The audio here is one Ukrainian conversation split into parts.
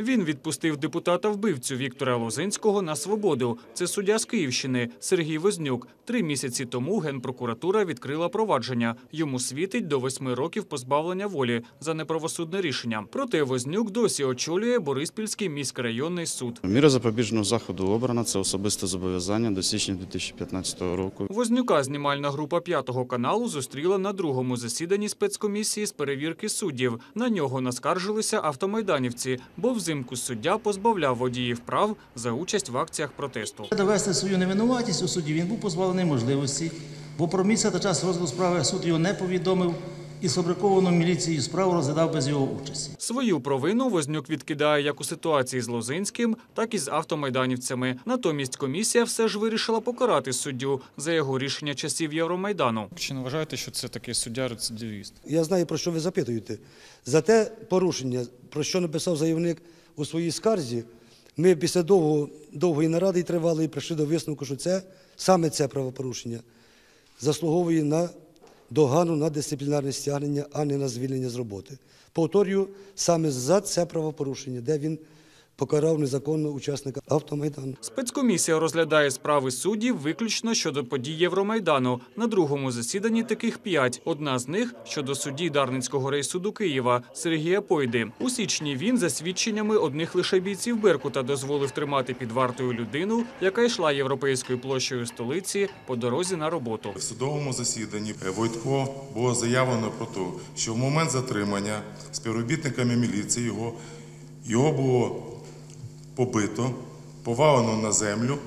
Він відпустив депутата вбивцю Віктора Лозинського на свободу. Це суддя з Київщини Сергій Вознюк. Три місяці тому генпрокуратура відкрила провадження. Йому світить до восьми років позбавлення волі за неправосудне рішення. Проте Вознюк досі очолює Бориспільський міськрайонний суд. Міра запобіжного заходу обрана це особисте зобов'язання до січня 2015 року. Вознюка знімальна група п'ятого каналу зустріла на другому засіданні спецкомісії з перевірки суддів. На нього наскаржилися автомайданівці, бо взимку суддя позбавляв водіїв прав за участь в акціях протесту. Довести свою невинуватість у суді він був позбавлений можливості, бо про місце та час розгляду справи суд його не повідомив і сфабриковану міліцією справу розглядав без його участі. Свою провину Вознюк відкидає як у ситуації з Лозинським, так і з автомайданівцями. Натомість комісія все ж вирішила покарати суддю за його рішення часів Євромайдану. Чи не вважаєте, що це такий суддя-рецидивіст? Я знаю, про що ви запитуєте. За те порушення, про що написав заявник у своїй скарзі, ми після довго, довгої наради і прийшли до висновку, що це саме це правопорушення заслуговує на догану на дисциплінарне стягнення, а не на звільнення з роботи. Повторюю, саме за це правопорушення, де він покарав незаконно учасника автомайдану. Спецкомісія розглядає справи суддів виключно щодо подій Євромайдану. На другому засіданні таких п'ять. Одна з них щодо судді Дарницького райсуду Києва Сергія Пойди. У січні він за свідченнями одних лише бійців Беркута дозволив тримати під вартою людину, яка йшла європейською площею столиці по дорозі на роботу. В судовому засіданні Войтко було заявлено про те, що в момент затримання співробітниками міліції його, його було побито, повалено на землю,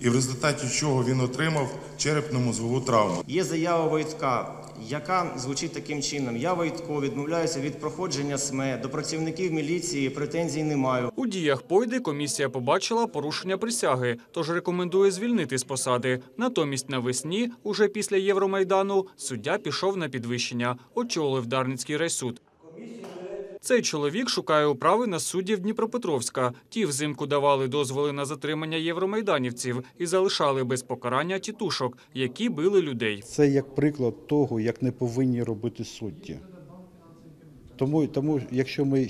і в результаті чого він отримав черепно-мозгову травму. Є заява Войтка, яка звучить таким чином: Я Войтко відмовляюся від проходження СМЕ. До працівників міліції претензій не маю. У діях Пойди комісія побачила порушення присяги, тож рекомендує звільнити з посади. Натомість навесні, уже після Євромайдану, суддя пішов на підвищення, очолив Дарницький райсуд. Цей чоловік шукає управи на суддів Дніпропетровська. Ті взимку давали дозволи на затримання євромайданівців і залишали без покарання тітушок, які били людей. Це як приклад того, як не повинні робити судді. Тому, тому якщо ми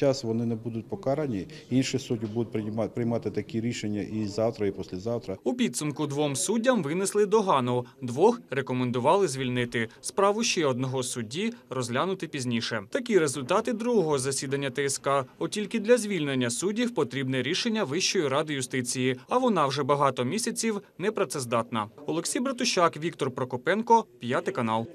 зараз вони не будуть покарані, інші судді будуть приймати, приймати такі рішення і завтра, і післязавтра. У підсумку двом суддям винесли догану. Двох рекомендували звільнити. Справу ще одного судді розглянути пізніше. Такі результати другого засідання ТСК. От тільки для звільнення суддів потрібне рішення Вищої ради юстиції, а вона вже багато місяців непрацездатна. Олексій Братущак, Віктор Прокопенко, п'ятий канал.